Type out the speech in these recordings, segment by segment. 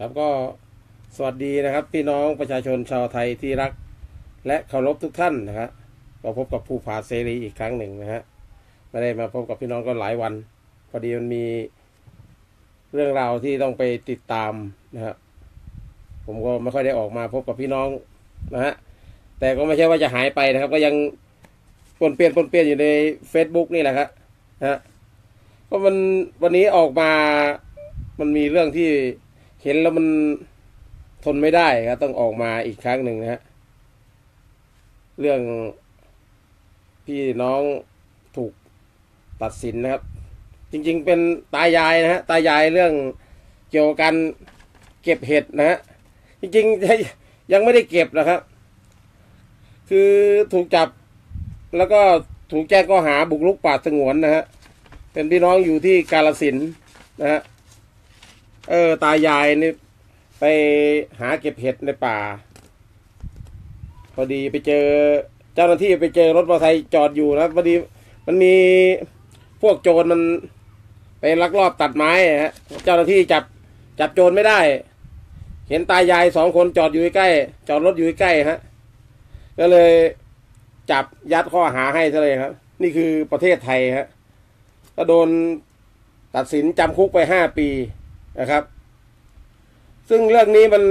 ครับก็สวัสดีนะครับ พี่น้องประชาชนชาวไทยที่รัก และเคารพทุกท่านนะครับมาพบกับผู้ผาเสรีอีกครั้งหนึ่งนะฮะไม่ได้มาพบกับพี่น้องก็หลายวัน พอดีมันมีเรื่องราวที่ต้องไปติดตามนะครับผมก็ไม่ค่อยได้ออกมาพบกับพี่น้องนะฮะแต่ก็ไม่ใช่ว่าจะหายไปนะครับ ก็ยังปนเปลี่ยนปนเปลี่ยนอยู่ใน Facebook นี่แหละครับนะฮะก็มันวันนี้ออกมามันมีเรื่องที่ เห็นแล้วมันทนไม่ได้ครับต้องออกมาอีกครั้งหนึ่งนะฮะเรื่องพี่น้องถูกตัดสินนะครับ จริง ๆ เป็นตายายนะฮะตายายเรื่องเกี่ยวกับการเก็บเห็ดนะฮะจริงๆยังไม่ได้เก็บนะครับ คือถูกจับแล้วก็ถูกแจ้งข้อหาบุกรุกป่าสงวนนะฮะเป็นพี่น้องอยู่ที่กาลสินนะฮะ เออ ตายายนี่ไปหาเก็บเห็ดในป่า พอดีไปเจอเจ้าหน้าที่ไปเจอรถมอเตอร์ไซค์จอดอยู่นะพอดีมันมีพวกโจรมันไปลักลอบตัดไม้ฮะ เจ้าหน้าที่จับจับโจรไม่ได้ เห็นตายายสองคนจอดอยู่ใกล้ จอดรถอยู่ใกล้ฮะ ก็เลยจับยัดข้อหาให้ซะเลยครับ นี่คือประเทศไทยฮะ ก็โดนตัดสินจำคุกไปห้าปี นะครับ ซึ่งเรื่องนี้มัน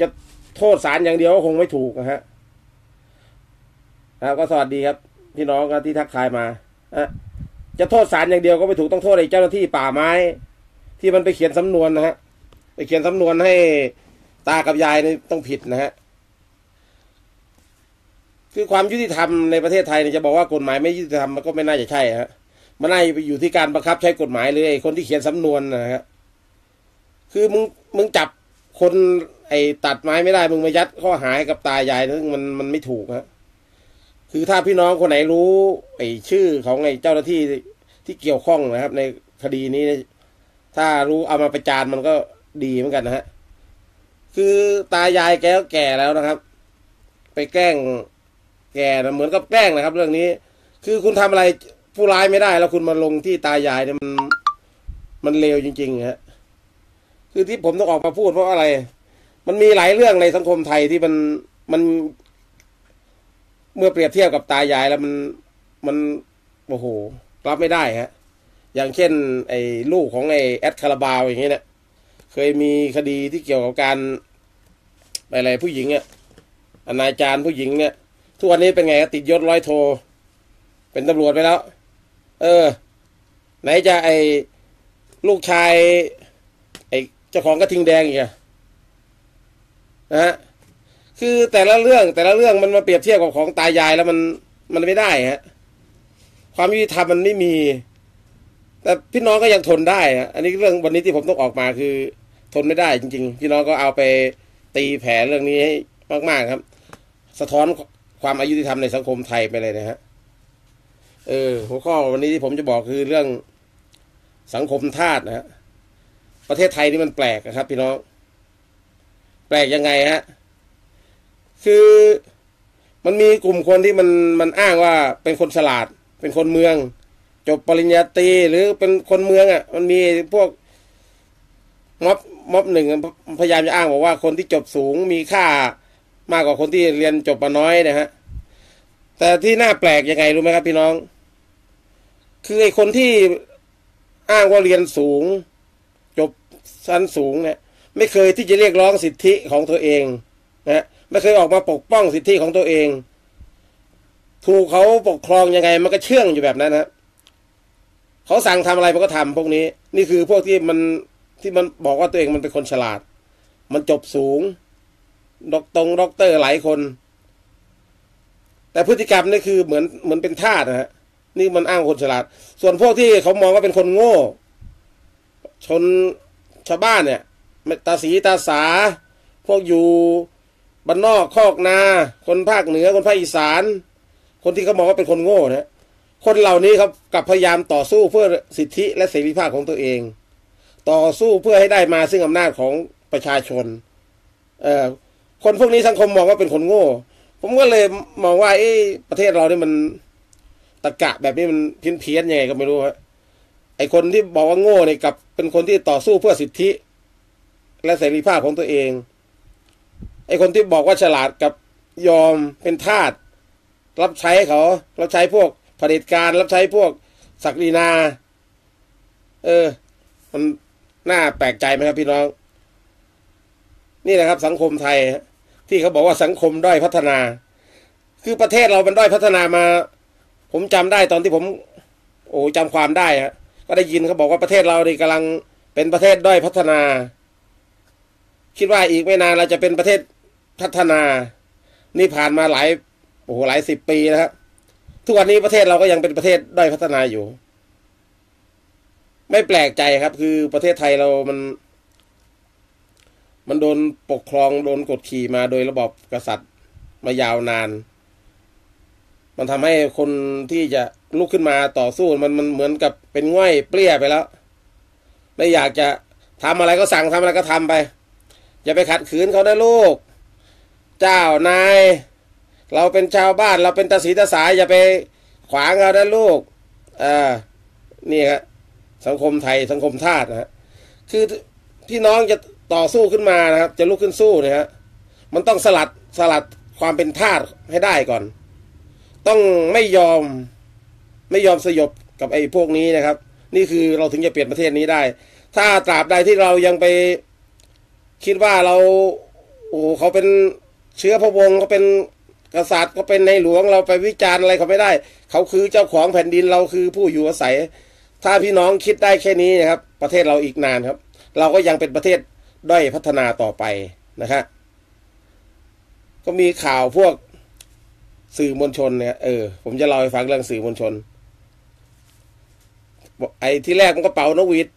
จะโทษศาลอย่างเดียวก็คงไม่ถูกนะฮะครับก็สวัสดีครับ พี่น้องที่ทักทายมาอะจะโทษศาลอย่างเดียวก็ไม่ถูกต้องโทษไอ้เจ้าหน้าที่ป่าไม้ ที่มันไปเขียนสำนวนนะฮะไปเขียนสำนวนให้ตากับยายนี่ต้องผิดนะฮะคือความยุติธรรมในประเทศไทยเนี่ยจะบอกว่ากฎหมายไม่ยุติธรรมมันก็ไม่น่าจะใช่ฮะมันน่าจะไปอยู่ที่การบังคับใช้กฎหมายเลยคนที่เขียนสำนวนนะฮะ คือมึงมึงจับคนไอ้ตัดไม้ไม่ได้ มึงมายัดข้อหาให้กับตายายซึ่งมันมันไม่ถูกฮะคือถ้าพี่น้องคนไหนรู้ ไอ้ชื่อของไอ้เจ้าหน้าที่ที่เกี่ยวข้องนะครับ ในคดีนี้ ถ้ารู้เอามาประจานมันก็ดีเหมือนกันนะฮะคือตายายแกก็แก่แล้วนะครับ ไปแกล้งแกนะเหมือนกับแกล้งนะครับ เรื่องนี้ คือคุณทำอะไรผู้ร้ายไม่ได้ แล้วคุณมาลงที่ตายายเนี่ยมัน มันเลวจริงๆฮะ คือที่ผมต้องออกมาพูดเพราะอะไร มันมีหลายเรื่องในสังคมไทยที่มันมันเมื่อเปรียบเทียบกับตายายแล้วมันมันโอ้โห รับไม่ได้ฮะ อย่างเช่น ไอ้ลูกของไอ้แอดคาราบาวอย่างเงี้ยเนี่ยเคยมีคดีที่เกี่ยวกับการอะไรผู้หญิงเนี่ยอนาจารผู้หญิงเนี่ย ทุกวันนี้เป็นไงติดยศร้อยโท เป็นตำรวจไปแล้ว เออ ไหนจะไอ้ลูกชาย เจ้าของกระทิงแดงอีกอะนะฮะคือแต่ละเรื่องแต่ละเรื่องมันมาเปรียบเทียบกับของตายายแล้วมันมันไม่ได้ฮะความยุติธรรมมันไม่มี แต่พี่น้องก็ยังทนได้ฮะอันนี้เรื่องวันนี้ที่ผมต้องออกมาคือ ทนไม่ได้จริง ๆ พี่น้องก็เอาไปตีแผลเรื่องนี้ให้มาก ๆครับ สะท้อนความอายุติธรรมในสังคมไทยไปเลยนะฮะเออหัวข้อวันนี้ที่ผมจะบอกคือเรื่องสังคมทาสนะฮะ ประเทศไทยนี่มันแปลกนะครับ พี่น้อง แปลกยังไงฮะ คือมันมีกลุ่มคนที่มันมันอ้างว่าเป็นคนฉลาด เป็นคนเมือง จบปริญญาตรีหรือเป็นคนเมืองอะ่ะ มันมีพวกม็อบม็อบหนึ่งพยายามจะอ้างบอกว่าคนที่จบสูงมีค่ามากกว่าคนที่เรียนจบมาน้อยนะฮะ แต่ที่น่าแปลกยังไงรู้ไหมครับ พี่น้อง คือไอ้คนที่อ้างว่าเรียนสูง ชั้นสูงเนี่ยไม่เคยที่จะเรียกร้องสิทธิของตัวเองนะไม่เคยออกมาปกป้องสิทธิของตัวเอง ถูกเขาปกครองยังไง มันก็เชื่องอยู่แบบนั้นนะเขาสั่งทำอะไรมันก็ทำพวกนี้ นี่คือพวกที่มันที่มันบอกว่าตัวเองมันเป็นคนฉลาด มันจบสูงดอกตรงด็อกเตอร์หลายคน แต่พฤติกรรมนี่คือเหมือนเหมือนเป็นทาสนะฮะนี่มันอ้างคนฉลาด ส่วนพวกที่เขามองว่าเป็นคนโง่ ชน ชาวบ้านเนี่ยตาสีตาสา พวกอยู่บ้านนอกคอกนา คนภาคเหนือคนภาคอีสาน คนที่เขามองว่าเป็นคนโง่นะคนเหล่านี้ครับกับพยายามต่อสู้เพื่อสิทธิและเสรีภาพของตัวเอง ต่อสู้เพื่อให้ได้มาซึ่งอำนาจของประชาชนเอ่อคนพวกนี้สังคมมองว่าเป็นคนโง่ ผมก็เลยมองว่าเอ้ประเทศเราเนี่ยมันตะกะแบบนี้มันเพี้ยนเพี้ยนยังไงก็ไม่รู้ฮะ ไอคนที่บอกว่าโง่เนี่ยกับเป็นคนที่ต่อสู้เพื่อสิทธิ และเสรีภาพของตัวเอง ไอคนที่บอกว่าฉลาดกับยอมเป็นทาสรับใช้เขา รับใช้พวกเผด็จการ รับใช้พวกศักดินา เออ มันน่าแปลกใจไหมครับพี่น้อง นี่แหละครับ สังคมไทย ที่เขาบอกว่าสังคมด้อยพัฒนา คือประเทศเรามันด้อยพัฒนามา ผมจำได้ตอนที่ผม โอ้จำความได้ฮะ ก็ได้ยินเขาบอกว่าประเทศเรานี่กำลังเป็นประเทศด้อยพัฒนา คิดว่าอีกไม่นานเราจะเป็นประเทศพัฒนา นี่ผ่านมาหลายโอ้โหหลายสิบปีนะครับทุกวันนี้ประเทศเราก็ยังเป็นประเทศด้อยพัฒนาอยู่ ไม่แปลกใจครับ คือประเทศไทยเรามัน มันโดนปกครองโดนกดขี่มาโดยระบอบกษัตริย์มายาวนาน มันทำให้คนที่จะ ลุกขึ้นมาต่อสู้มันมันเหมือนกับเป็นง่อยเปรี้ยไปแล้ว ไม่อยากจะทำอะไรก็สั่งทำอะไรก็ทำไป อย่าไปขัดขืนเขาได้ลูก เจ้านาย เราเป็นชาวบ้านเราเป็นตาสีตาสาย อย่าไปขวางเขาได้ลูกอ่านี่ครับสังคมไทยสังคมทาสนะฮะคือพี่น้องจะต่อสู้ขึ้นมานะครับ จะลุกขึ้นสู้เนี่ยฮะมันต้องสลัดสลัดความเป็นทาสให้ได้ก่อน ต้องไม่ยอม ไม่ยอมสยบกับไอ้พวกนี้นะครับ นี่คือเราถึงจะเปลี่ยนประเทศนี้ได้ ถ้าตราบใดที่เรายังไปคิดว่าเราโอ้เขาเป็นเชื้อพระวงศ์เขาเป็นกษัตริย์เขาเป็นในหลวงเราไปวิจารณ์อะไรเขาไม่ได้ เขาคือเจ้าของแผ่นดินเราคือผู้อยู่อาศัย ถ้าพี่น้องคิดได้แค่นี้นะครับ ประเทศเราอีกนานครับ เราก็ยังเป็นประเทศด้อยพัฒนาต่อไปนะครับก็มีข่าวพวกสื่อมวลชนเนี่ยเออผมจะเล่าให้ฟังเรื่องสื่อมวลชน ไอ้ที่แรกมันก็เป่านกหวีด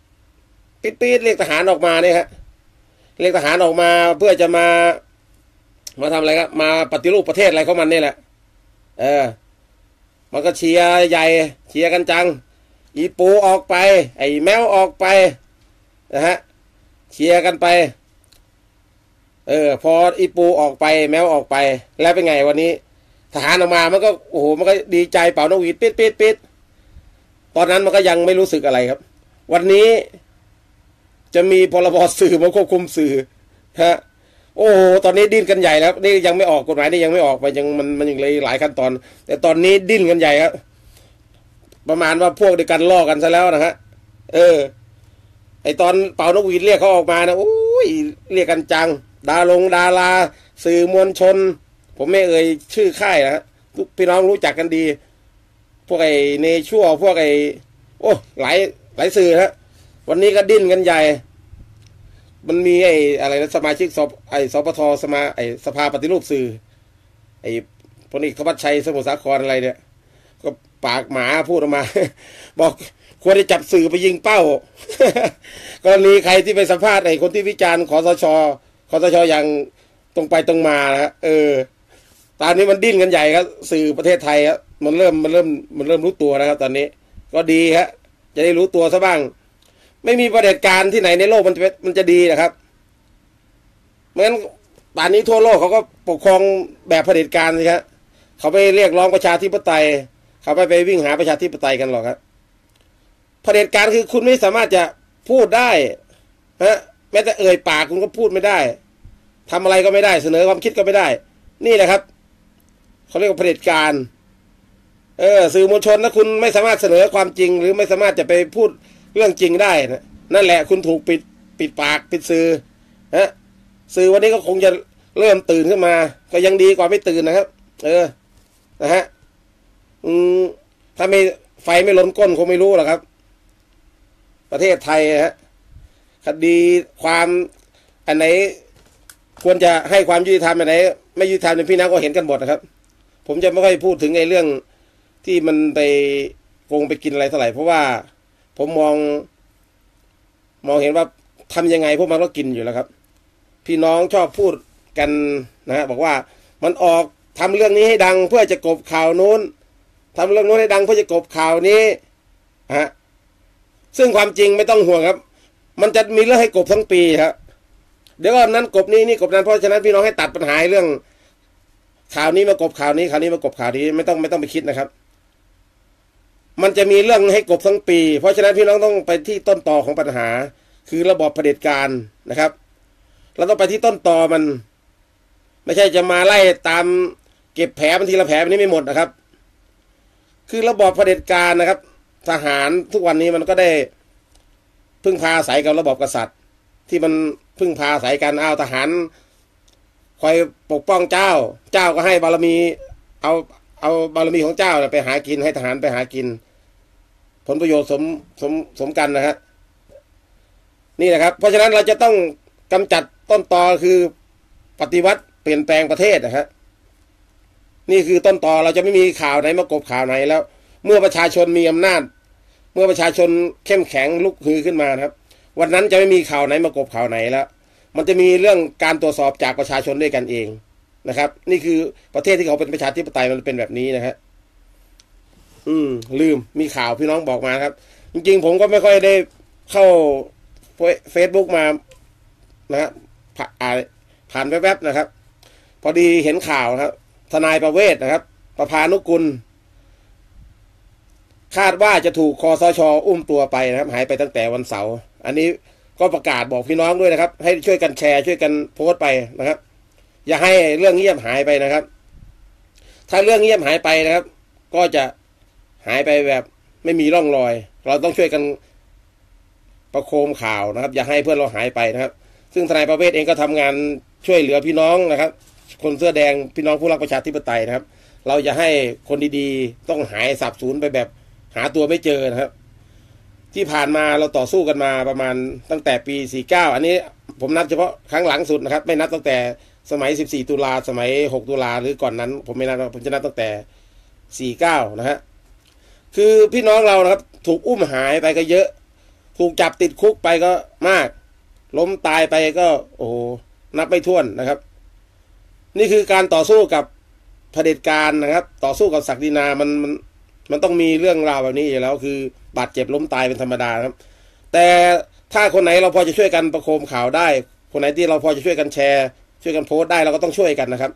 ปิดปิดเรียกทหารออกมาเนี่ยฮะเรียกทหารออกมาเพื่อจะมา มาทำอะไรครับมาปฏิรูปประเทศอะไรของมันนี่แหละ เออ มันก็เชียร์ใหญ่เชียร์กันจัง อีปูออกไป ไอ้แมวออกไปนะฮะเชียร์กันไป เออ พออีปูออกไป แมวออกไป แล้วเป็นไงวันนี้ ทหารออกมามันก็โอ้โหมันก็ดีใจเป่านกหวีดปิดปิดปิด ตอนนั้นมันก็ยังไม่รู้สึกอะไรครับ วันนี้จะมีพรบสื่อมาควบคุมสื่อฮะโอ้โหตอนนี้ดิ้นกันใหญ่แล้วนี่ยังไม่ออกกฎหมายนี่ยังไม่ออกไปยังมันมันยังเลยหลายขั้นตอน แต่ตอนนี้ดิ้นกันใหญ่ครับประมาณว่าพวกเดียวกันล่อกันซะแล้วนะฮะเออ ไอตอนเป่านกหวีดเรียกเขาออกมานะโอ้ยเรียกกันจัง ดาลงดารา สื่อมวลชน ผมไม่เอ่ยชื่อค่ายนะฮะทุกพี่น้องรู้จักกันดี พวกไอ้เนชั่วพวกไอ้โอ้หลายหลายสื่อฮะวันนี้ก็ดิ้นกันใหญ่ มันมีไอ้อะไรนะสมาชิกสไอ้สปทสมาไอ้สภาปฏิรูปสื่อ ไอ้พลเอกธวัชชัยสมุทรสาครอะไรเนี่ย ก็ปากหมาพูดออกมา บอกควรจะจับสื่อไปยิงเป้า กรณีใครที่ไปสัมภาษณ์ไอ้คนที่วิจารณ์ขอสชขอสชอย่างตรงไปตรงมานะฮะเออ ตอนนี้มันดิ้นกันใหญ่ครับ สื่อประเทศไทยครับ มันเริ่มมันเริ่มมันเริ่มรู้ตัวนะครับ ตอนนี้ ก็ดีฮะ จะได้รู้ตัวซะบ้าง ไม่มีประเด็จการที่ไหนในโลกมันจะมันจะดีนะครับเหมือนป่านนี้ทั่วโลกเขาก็ปกครองแบบเผด็จการสิครับเขาไปเรียกร้องประชาธิปไตย เขาไปไปวิ่งหาประชาธิปไตยกันหรอกครับเผด็จการคือคุณไม่สามารถจะพูดได้ฮะแม้แต่เอ่ยปากคุณก็พูดไม่ได้ทำอะไรก็ไม่ได้เสนอความคิดก็ไม่ได้ นี่แหละครับ เขาเรียกว่าเผด็จการ เออสื่อมวลชนถ้าคุณไม่สามารถเสนอความจริง หรือไม่สามารถจะไปพูดเรื่องจริงได้นะนั่นแหละคุณถูกปิดปิดปากปิดสื่อฮะสื่อวันนี้ก็คงจะเริ่มตื่นขึ้นมา ก็ยังดีกว่าไม่ตื่นนะครับ เออนะฮะอืมถ้าไม่ไฟไม่ล้นก้นคงไม่รู้หรอกครับ ประเทศไทยฮะคดีความอันไหนควรจะให้ความยุติธรรมอันไหนไม่ยุติธรรมในพี่น้องก็เห็นกันหมดนะครับ ผมจะไม่ค่อยพูดถึงไอ้เรื่อง ที่มันไปโกงไปกินอะไรเท่าไหร่เพราะว่าผมมอง มองเห็นว่าทำยังไงพวกมันก็กินอยู่แล้วครับ พี่น้องชอบพูดกันนะฮะบอกว่ามันออกทำเรื่องนี้ให้ดังเพื่อจะกบข่าวนู้นทำเรื่องนู้นให้ดังเพื่อจะกบข่าวนี้ฮะซึ่งความจริงไม่ต้องห่วงครับ มันจะมีเรื่องให้กบทั้งปีครับเดี๋ยวก็นั้นกบนี้นี่กบนั้นเพราะฉะนั้นพี่น้องให้ตัดปัญหาเรื่องข่าวนี้มากบข่าวนี้ข่าวนี้มากบข่าวนี้ไม่ต้องไม่ต้องไปคิดนะครับ มันจะมีเรื่องให้กบทั้งปี เพราะฉะนั้นพี่น้องต้องไปที่ต้นตอของปัญหา คือระบอบเผด็จการนะครับ เราต้องไปที่ต้นตอมัน ไม่ใช่จะมาไล่ตามเก็บแผลมันทีละแผลมันนี้ไม่หมดนะครับ คือระบอบเผด็จการนะครับ ทหารทุกวันนี้มันก็ได้พึ่งพาอาศัยกับระบอบกษัตริย์ ที่มันพึ่งพาอาศัยกันอ้าวทหารคอยปกป้องเจ้า เจ้าก็ให้บารมี เอา เอาบารมีของเจ้าไปหากินให้ทหารไปหากิน ผลประโยชน์สมสมสมกันนะฮะนี่นะครับ เพราะฉะนั้นเราจะต้องกำจัดต้นตอคือปฏิวัติเปลี่ยนแปลงประเทศนะฮะนี่คือต้นตอเราจะไม่มีข่าวไหนมากบข่าวไหนแล้ว เมื่อประชาชนมีอำนาจ เมื่อประชาชนเข้มแข็งลุกฮือขึ้นมานะครับ วันนั้นจะไม่มีข่าวไหนมากบข่าวไหนแล้ว มันจะมีเรื่องการตรวจสอบจากประชาชนด้วยกันเอง นะครับ นี่คือประเทศที่เขาเป็นประชาธิปไตยมันเป็นแบบนี้นะฮะอืม ลืมมีข่าวพี่น้องบอกมาครับ จริงๆ ผมก็ไม่ค่อยได้เข้าเฟซบุ๊กมานะฮะผ่าอ่าผ่านแวบๆนะครับ พอดีเห็นข่าวนะครับ ทนายประเวศนะครับ ประพานุกุล คาดว่าจะถูกคอสชอุ้มตัวไปนะครับ หายไปตั้งแต่วันเสาร์อันนี้ก็ประกาศบอกพี่น้องด้วยนะครับ ให้ช่วยกันแชร์ช่วยกันโพสต์ไปนะครับ อย่าให้เรื่องเงียบหายไปนะครับ ถ้าเรื่องเงียบหายไปนะครับ ก็จะหายไปแบบไม่มีร่องรอย เราต้องช่วยกันประโคมข่าวนะครับ อย่าให้เพื่อนเราหายไปนะครับ ซึ่งทนายประเวศเองก็ทำงานช่วยเหลือพี่น้องนะครับ คนเสื้อแดงพี่น้องผู้รักประชาธิปไตยนะครับ เราจะให้คนดีๆ ต้องหายสับสูญไปแบบหาตัวไม่เจอนะครับ ที่ผ่านมาเราต่อสู้กันมาประมาณตั้งแต่ปี 49 อันนี้ผมนับเฉพาะครั้งหลังสุดนะครับ ไม่นับตั้งแต่ สมัย 14 ตุลาสมัย 6 ตุลาหรือก่อนนั้น ผมไม่นับผมจะนับตั้งแต่ 49 นะฮะคือพี่น้องเรานะครับ ถูกอุ้มหายไปก็เยอะ ถูกจับติดคุกไปก็มาก ล้มตายไปก็ โอ้โหนับไม่ถ้วนนะครับ นี่คือการต่อสู้กับเผด็จการนะครับ ต่อสู้กับศักดินามันมันมันต้องมีเรื่องราวแบบนี้อยู่แล้ว คือบาดเจ็บล้มตายเป็นธรรมดาครับ แต่ถ้าคนไหนเราพอจะช่วยกันประโคมข่าวได้ คนไหนที่เราพอจะช่วยกันแชร์ ช่วยกันโพสต์ได้เราก็ต้องช่วยกันนะครับ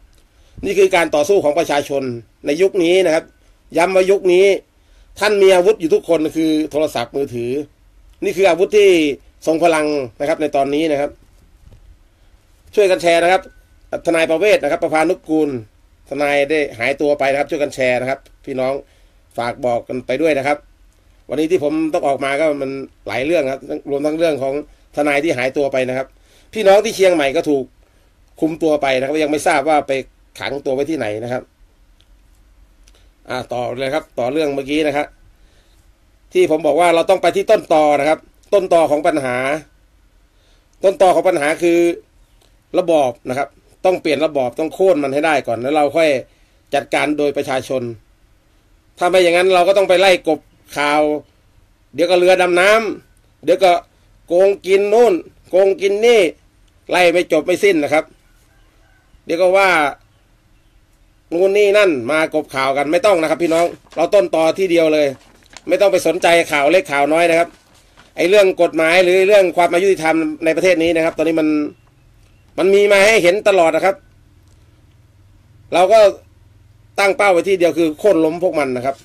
นี่คือการต่อสู้ของประชาชนในยุคนี้นะครับ ย้ำว่ายุคนี้ ท่านมีอาวุธอยู่ทุกคนคือโทรศัพท์มือถือ นี่คืออาวุธที่ทรงพลังนะครับ ในตอนนี้นะครับ ช่วยกันแชร์นะครับ ทนายประเวศนะครับ ประพานุกูล ทนายได้หายตัวไปนะครับ ช่วยกันแชร์นะครับ พี่น้องฝากบอกกันไปด้วยนะครับ วันนี้ที่ผมต้องออกมาก็มันหลายเรื่องครับ รวมทั้งเรื่องของทนายที่หายตัวไปนะครับ พี่น้องที่เชียงใหม่ก็ถูก คุมตัวไปนะครับยังไม่ทราบว่าไปขังตัวไว้ที่ไหนนะครับ อ่าต่อเลยครับ ต่อเรื่องเมื่อกี้นะครับที่ผมบอกว่าเราต้องไปที่ต้นตอนะครับ ต้นตอของปัญหา ต้นตอของปัญหาคือระบอบนะครับ ต้องเปลี่ยนระบอบต้องโค่นมันให้ได้ก่อนแล้วเราค่อยจัดการโดยประชาชน ถ้าไม่อย่างนั้นเราก็ต้องไปไล่กบข่าว เดี๋ยวก็เรือดำน้ำเดี๋ยวก็โกงกินนู่น โกงกินนี่ ไล่ไม่จบไม่สิ้นนะครับ เดี๋ยวก็ว่านู่นนี่นั่นมากบข่าวกันไม่ต้องนะครับ พี่น้องเราต้นต่อที่เดียวเลย ไม่ต้องไปสนใจข่าวเล็กข่าวน้อยนะครับไอ้เรื่องกฎหมายหรือเรื่องความอายุติธรรมในประเทศนี้นะครับ ตอนนี้มันมันมีมาให้เห็นตลอดนะครับ เราก็ตั้งเป้าไว้ที่เดียวคือโค่นล้มพวกมันนะครับ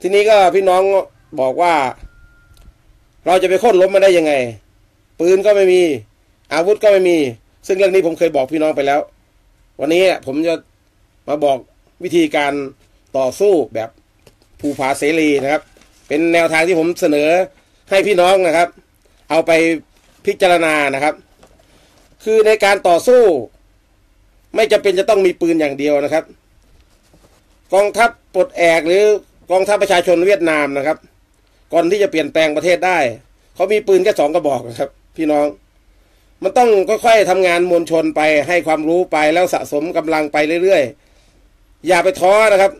ทีนี้ก็พี่น้องบอกว่า เราจะไปโค่นล้มมันได้ยังไง ปืนก็ไม่มี อาวุธก็ไม่มี ซึ่งเรื่องนี้ผมเคยบอกพี่น้องไปแล้ว วันนี้ผมจะมาบอกวิธีการต่อสู้แบบภูผาเสรีนะครับ เป็นแนวทางที่ผมเสนอให้พี่น้องนะครับ เอาไปพิจารณานะครับ คือในการต่อสู้ ไม่จำเป็นจะต้องมีปืนอย่างเดียวนะครับ กองทัพปลดแอกหรือกองทัพประชาชนเวียดนามนะครับ ก่อนที่จะเปลี่ยนแปลงประเทศได้ เขามีปืนแค่สองกระบอกนะครับ พี่น้อง มันต้องค่อยๆทำงานมวลชนไปให้ความรู้ไปแล้วสะสมกำลังไปเรื่อยๆ อย่าไปท้อนะครับ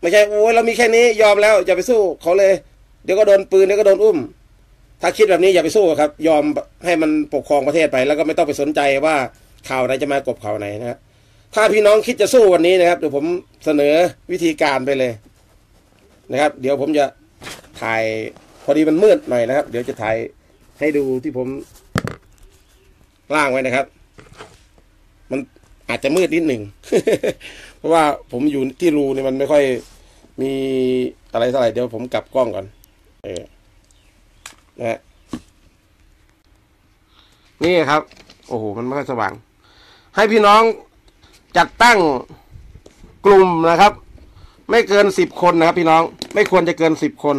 ไม่ใช่โอ้ยเรามีแค่นี้ยอมแล้วอย่าไปสู้เขาเลย เดี๋ยวก็โดนปืนเดี๋ยวก็โดนอุ้ม ถ้าคิดแบบนี้อย่าไปสู้ครับ ยอมให้มันปกครองประเทศไป แล้วก็ไม่ต้องไปสนใจว่าข่าวไหนจะมากบข่าวไหนนะครับถ้าพี่น้องคิดจะสู้วันนี้นะครับเดี๋ยวผมเสนอวิธีการไปเลยนะครับ เดี๋ยวผมจะถ่ายพอดีมันมืดหน่อยนะครับ เดี๋ยวจะถ่ายให้ดูที่ผม ล่างไว้นะครับ มันอาจจะมืดนิดหนึ่ง เพราะว่าผมอยู่ที่รูนี่มันไม่ค่อยมีอะไรเท่าไหร่เดี๋ยวผมกลับกล้องก่อน เออนะฮะนี่ครับ โอ้โห มันไม่ค่อยสว่าง ให้พี่น้องจัดตั้งกลุ่มนะครับ ไม่เกินสิบคนนะครับ พี่น้อง ไม่ควรจะเกินสิบคน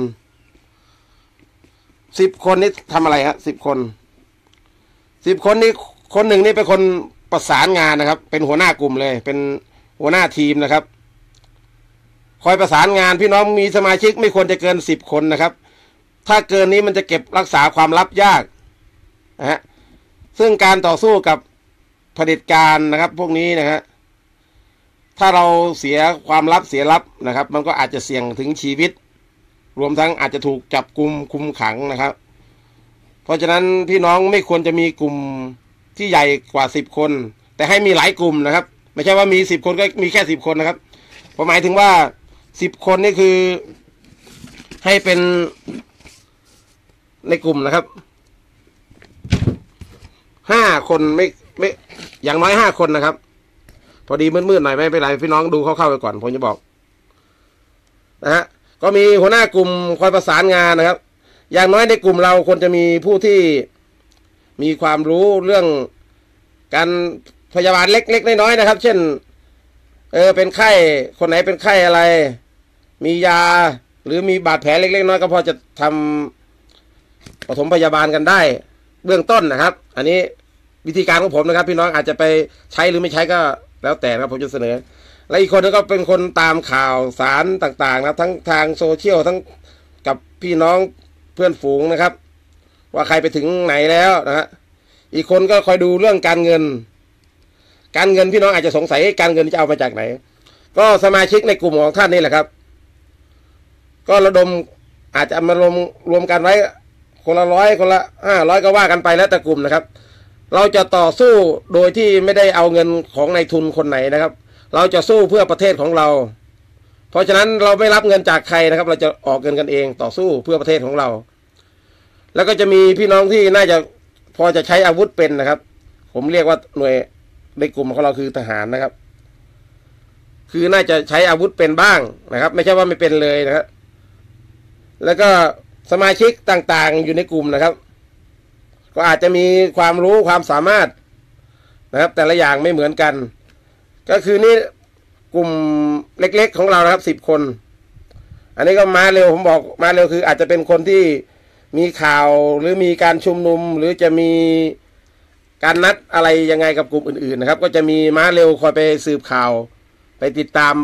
สิบคนนี้ทำอะไรฮะสิบคน สิบคนนี้คนหนึ่งนี่เป็นคนประสานงานนะครับ เป็นหัวหน้ากลุ่มเลย เป็นหัวหน้าทีมนะครับ คอยประสานงานพี่น้องมีสมาชิกไม่ควรจะเกินสิบคนนะครับ ถ้าเกินนี้มันจะเก็บรักษาความลับยากนะฮะซึ่งการต่อสู้กับเผด็จการนะครับ พวกนี้นะฮะถ้าเราเสียความลับเสียลับนะครับ มันก็อาจจะเสี่ยงถึงชีวิต รวมทั้งอาจจะถูกจับกลุ่มคุมขังนะครับ เพราะฉะนั้นพี่น้องไม่ควรจะมีกลุ่มที่ใหญ่กว่าสิบคน แต่ให้มีหลายกลุ่มนะครับ ไม่ใช่ว่ามีสิบคนก็มีแค่สิบคนนะครับผมหมายถึงว่าสิบคนนี่คือให้เป็นในกลุ่มนะครับห้าคนไม่ไม่อย่างน้อยห้าคนนะครับ พอดีมืดๆหน่อยไม่เป็นไรพี่น้องดูเข้าๆไปก่อนผมจะบอกนะฮะก็มีหัวหน้ากลุ่มคอยประสานงานนะครับ อย่างน้อยในกลุ่มเราควรจะมีผู้ที่มีความรู้เรื่องการพยาบาลเล็กๆน้อยๆนะครับ เช่น เออเป็นไข้คนไหนเป็นไข้อะไร มียา หรือมีบาดแผลเล็กๆน้อยก็พอจะทำปฐมพยาบาลกันได้ เบื้องต้นนะครับ อันนี้วิธีการของผมนะครับ พี่น้องอาจจะไปใช้หรือไม่ใช้ก็แล้วแต่นะครับผมจะเสนอ และอีกคนนึงก็เป็นคนตามข่าวสารต่างๆ นะครับ ทั้งทางโซเชียลทั้งกับพี่น้อง เพื่อนฝูงนะครับ ว่าใครไปถึงไหนแล้วนะฮะอีกคนก็คอยดูเรื่องการเงิน การเงินพี่น้องอาจจะสงสัยการเงินจะเอามาจากไหน ก็สมาชิกในกลุ่มของท่านนี่แหละครับ ก็ระดมอาจจะมารวมรวมกันไว้คนละร้อยคนละห้าร้อยก็ว่ากันไปแล้วแต่กลุ่มนะครับ เราจะต่อสู้โดยที่ไม่ได้เอาเงินของนายทุนคนไหนนะครับ เราจะสู้เพื่อประเทศของเรา เพราะฉะนั้นเราไม่รับเงินจากใครนะครับ เราจะออกเงินกันเองต่อสู้เพื่อประเทศของเรา แล้วก็จะมีพี่น้องที่น่าจะพอจะใช้อาวุธเป็นนะครับ ผมเรียกว่าหน่วยในกลุ่มของเราคือทหารนะครับ คือน่าจะใช้อาวุธเป็นบ้างนะครับ ไม่ใช่ว่าไม่เป็นเลยนะครับแล้วก็สมาชิกต่างๆอยู่ในกลุ่มนะครับ ก็อาจจะมีความรู้ความสามารถนะครับ แต่ละอย่างไม่เหมือนกัน ก็คือนี่ กลุ่มเล็ก ๆ ของเรานะครับสิบคน อันนี้ก็มาเร็วผมบอกมาเร็วคือ อาจจะเป็นคนที่มีข่าวหรือมีการชุมนุม หรือจะมีการนัดอะไรยังไงกับกลุ่มอื่น ๆ นะครับ ก็จะมีม้าเร็วคอยไปสืบข่าว ไปติดตาม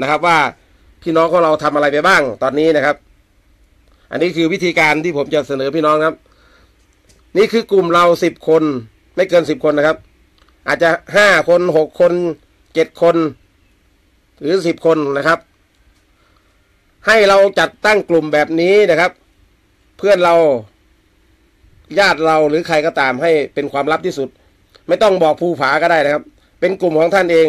นะครับ ว่าพี่น้องของเราทำอะไรไปบ้างตอนนี้นะครับ อันนี้คือวิธีการที่ผมจะเสนอพี่น้องครับ นี่คือกลุ่มเราสิบคน ไม่เกินสิบคนนะครับ อาจจะห้าคนหกคนเจ็ดคน หรือสิบคนนะครับ ให้เราจัดตั้งกลุ่มแบบนี้นะครับ เพื่อนเราญาติเราหรือใครก็ตามให้เป็นความลับที่สุด ไม่ต้องบอกภูผาก็ได้นะครับ เป็นกลุ่มของท่านเอง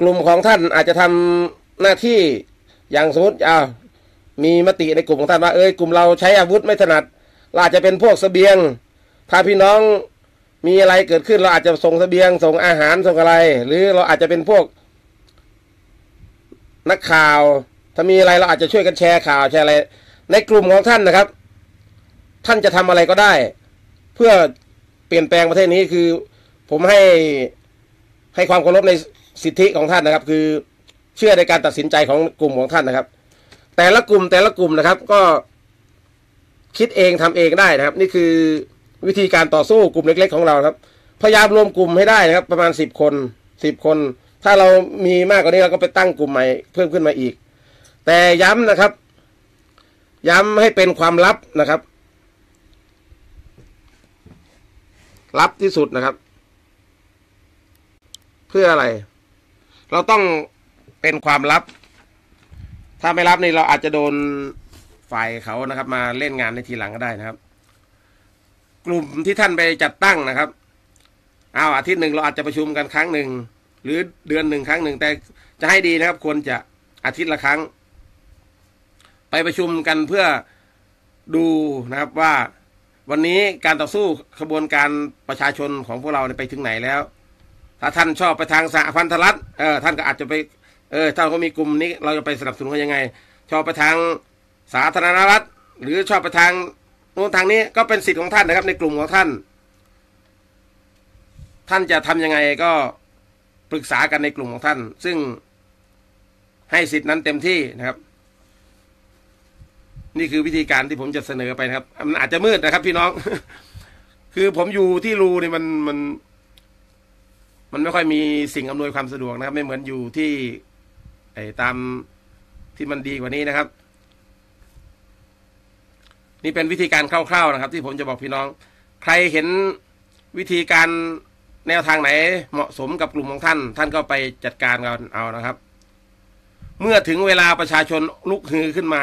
กลุ่มของท่านอาจจะทำหน้าที่อย่างสมมติอ้าวมีมติในกลุ่มของท่านว่าเอ้ยกลุ่มเราใช้อาวุธไม่ถนัดเราอาจจะเป็นพวกสเสบียง ถ้าพี่น้องมีอะไรเกิดขึ้นเราอาจจะส่งสเสบียงส่งอาหารส่งอะไร หรือเราอาจจะเป็นพวก นักข่าว ถ้ามีอะไรเราอาจจะช่วยกันแชร์ข่าวแชร์อะไร ในกลุ่มของท่านนะครับ ท่านจะทำอะไรก็ได้ เพื่อเปลี่ยนแปลงประเทศนี้คือ ผมให้ให้ความเคารพในสิทธิของท่านนะครับ คือเชื่อในการตัดสินใจของกลุ่มของท่านนะครับ แต่ละกลุ่มแต่ละกลุ่มนะครับ ก็คิดเองทำเองได้นะครับ นี่คือวิธีการต่อสู้กลุ่มเล็ก ๆ ของเราครับ พยายามรวมกลุ่มให้ได้นะครับ ประมาณสิบคนสิบคน ถ้าเรามีมากกว่านี้เราก็ไปตั้งกลุ่มใหม่เพิ่มขึ้นมาอีก แต่ย้ำนะครับ ย้ำให้เป็นความลับนะครับ ลับที่สุดนะครับ เพื่ออะไร เราต้องเป็นความลับ ถ้าไม่รับนี่เราอาจจะโดนฝ่ายเขานะครับ มาเล่นงานในทีหลังก็ได้นะครับ กลุ่มที่ท่านไปจัดตั้งนะครับ เอาอาทิตย์หนึ่งเราอาจจะประชุมกันครั้งหนึ่ง หรือเดือนหนึ่งครั้งหนึ่งแต่จะให้ดีนะครับ ควรจะอาทิตย์ละครั้ง ไปประชุมกันเพื่อดูนะครับว่าวันนี้การต่อสู้ขบวนการประชาชนของพวกเราไปถึงไหนแล้ว ถ้าท่านชอบไปทางสหพันธรัฐเออท่านก็อาจจะไปเออถ้าเขามีกลุ่มนี้ เราจะไปสนับสนุนกันยังไง ชอบไปทางสาธารณรัฐ หรือชอบไปทางโน้นทางนี้ก็เป็นสิทธิ์ของท่านนะครับ ในกลุ่มของท่าน ท่านจะทำยังไงก็ ปรึกษากันในกลุ่มของท่าน ซึ่งให้สิทธินั้นเต็มที่นะครับ นี่คือวิธีการที่ผมจะเสนอไปนะครับ มันอาจจะมืดนะครับพี่น้อง คือผมอยู่ที่รูนี่มันมัน มันไม่ค่อยมีสิ่งอำนวยความสะดวกนะครับ ไม่เหมือนอยู่ที่ไอ้ตามที่มันดีกว่านี้นะครับ นี่เป็นวิธีการคร่าวๆนะครับ ที่ผมจะบอกพี่น้อง ใครเห็นวิธีการ แนวทางไหนเหมาะสมกับกลุ่มของท่าน ท่านก็ไปจัดการกันเอานะครับ เมื่อถึงเวลาประชาชนลุกฮือขึ้นมา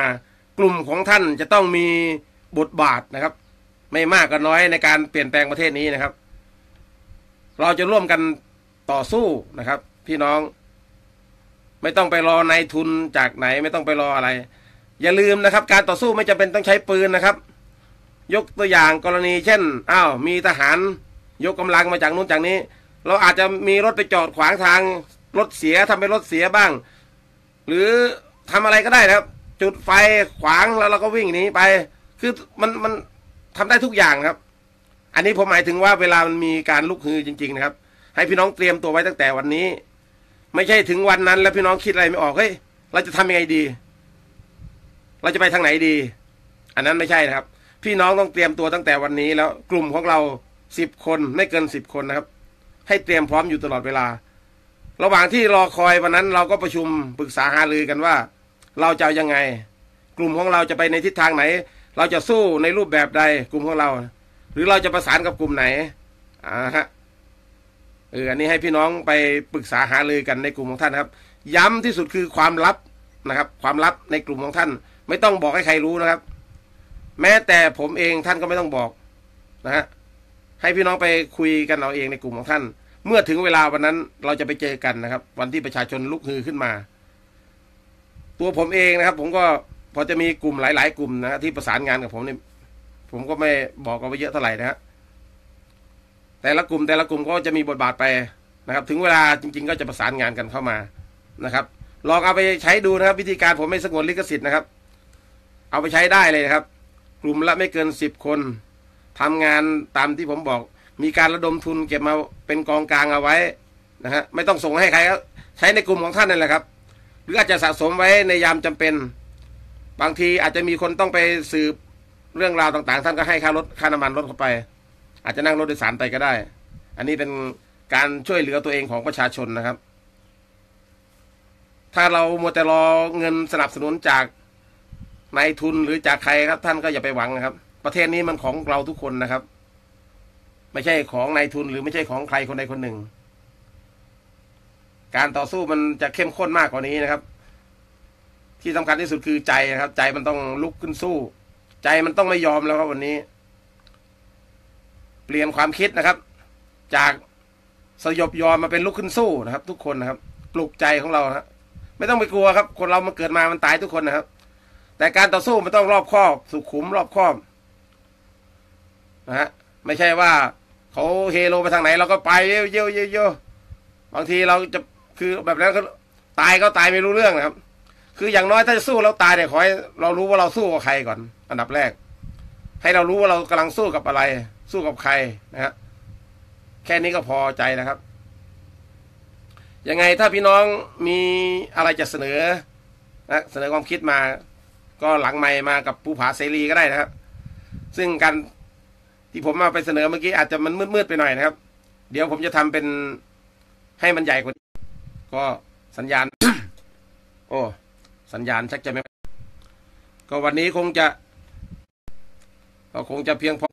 กลุ่มของท่านจะต้องมีบทบาทนะครับ ไม่มากก็น้อยในการเปลี่ยนแปลงประเทศนี้นะครับ เราจะร่วมกันต่อสู้นะครับ พี่น้อง ไม่ต้องไปรอนายทุนจากไหนไม่ต้องไปรออะไร อย่าลืมนะครับ การต่อสู้ไม่จำเป็นต้องใช้ปืนนะครับ ยกตัวอย่างกรณีเช่นอ้าวมีทหาร ยกกำลังมาจากนู้นจากนี้ เราอาจจะมีรถไปจอดขวางทางรถเสียทำเป็นรถเสียบ้าง หรือทำอะไรก็ได้นะครับ จุดไฟขวางแล้วเราก็วิ่งหนีไป คือมันมันทำได้ทุกอย่างครับ อันนี้ผมหมายถึงว่าเวลามันมีการลุกฮือจริง ๆ นะครับ ให้พี่น้องเตรียมตัวไว้ตั้งแต่วันนี้ ไม่ใช่ถึงวันนั้น แล้วพี่น้องคิดอะไรไม่ออกเฮ้ยเราจะทำยังไงดี เราจะไปทางไหนดี อันนั้นไม่ใช่นะครับ พี่น้องต้องเตรียมตัวตั้งแต่วันนี้แล้วกลุ่มของเรา สิบคนไม่เกินสิบคนนะครับ ให้เตรียมพร้อมอยู่ตลอดเวลา ระหว่างที่รอคอยวันนั้นเราก็ประชุมปรึกษาหารือกันว่า เราจะยังไง กลุ่มของเราจะไปในทิศทางไหน เราจะสู้ในรูปแบบใดกลุ่มของเรา หรือเราจะประสานกับกลุ่มไหนอ่าฮะเอออันนี้ให้พี่น้องไปปรึกษาหารือกันในกลุ่มของท่านครับ ย้ำที่สุดคือความลับนะครับ ความลับในกลุ่มของท่าน ไม่ต้องบอกให้ใครรู้นะครับ แม้แต่ผมเองท่านก็ไม่ต้องบอกนะฮะ ให้พี่น้องไปคุยกันเอาเองในกลุ่มของท่าน เมื่อถึงเวลาวันนั้นเราจะไปเจอกันนะครับ วันที่ประชาชนลุกฮือขึ้นมา ตัวผมเองนะครับ ผมก็พอจะมีกลุ่มหลาย ๆ กลุ่มนะที่ประสานงานกับผมเนี่ยผมก็ไม่บอกกันไปเยอะเท่าไหร่นะฮะแต่ละกลุ่มแต่ละกลุ่มก็จะมีบทบาทไปนะครับ ถึงเวลาจริง ๆ ก็จะประสานงานกันเข้ามานะครับลองเอาไปใช้ดูนะครับ วิธีการผมไม่สงวนลิขสิทธิ์นะครับ เอาไปใช้ได้เลยนะครับ กลุ่มละไม่เกินสิบคน ทำงานตามที่ผมบอก มีการระดมทุนเก็บมาเป็นกองกลางเอาไว้นะฮะไม่ต้องส่งให้ใครครับใช้ในกลุ่มของท่านนั่นแหละครับ หรืออาจจะสะสมไว้ในยามจำเป็น บางทีอาจจะมีคนต้องไปสืบเรื่องราวต่างๆ ท่านก็ให้ค่ารถค่าน้ำมันรถเข้าไป อาจจะนั่งรถโดยสารไปก็ได้ อันนี้เป็นการช่วยเหลือตัวเองของประชาชนนะครับ ถ้าเรามัวแต่รอเงินสนับสนุนจากนายทุนหรือจากใครครับ ท่านก็อย่าไปหวังนะครับ ประเทศนี้มันของเราทุกคนนะครับ ไม่ใช่ของนายทุนหรือไม่ใช่ของใครคนใดคนหนึ่ง การต่อสู้มันจะเข้มข้นมากกว่านี้นะครับ ที่สำคัญที่สุดคือใจนะครับ ใจมันต้องลุกขึ้นสู้ ใจมันต้องไม่ยอมแล้วครับวันนี้ เปลี่ยนความคิดนะครับ จากสยบยอมมาเป็นลุกขึ้นสู้นะครับ ทุกคนนะครับ ปลุกใจของเราครับไม่ต้องไปกลัวครับ คนเรามันเกิดมามันตายทุกคนนะครับ แต่การต่อสู้มันต้องรอบคอบสุขุมรอบคอบ นะฮะไม่ใช่ว่าเขาเฮโลไปทางไหนเราก็ไปเยี่ยวเยี่ยวเยี่ยวเย่บางทีเราจะคือแบบนั้นก็ตายก็ตายไม่รู้เรื่องนะครับ คืออย่างน้อยถ้าจะสู้แล้วตายเนี่ยขอให้เรารู้ว่าเราสู้กับใครก่อน อันดับแรก ให้เรารู้ว่าเรากำลังสู้กับอะไร สู้กับใครนะฮะแค่นี้ก็พอใจนะครับยังไงถ้าพี่น้องมีอะไรจะเสนอนะเสนอความคิดมา ก็หลังไมค์มากับภูผาเสรีก็ได้นะครับ ซึ่งการ ที่ผมมาไปเสนอเมื่อกี้อาจจะมันมืดๆไปหน่อยนะครับ เดี๋ยวผมจะทำเป็นให้มันใหญ่กว่าก็สัญญาณ โอ้สัญญาณชักจะไม่ ก็วันนี้คงจะ ก็คงจะเพียงพอ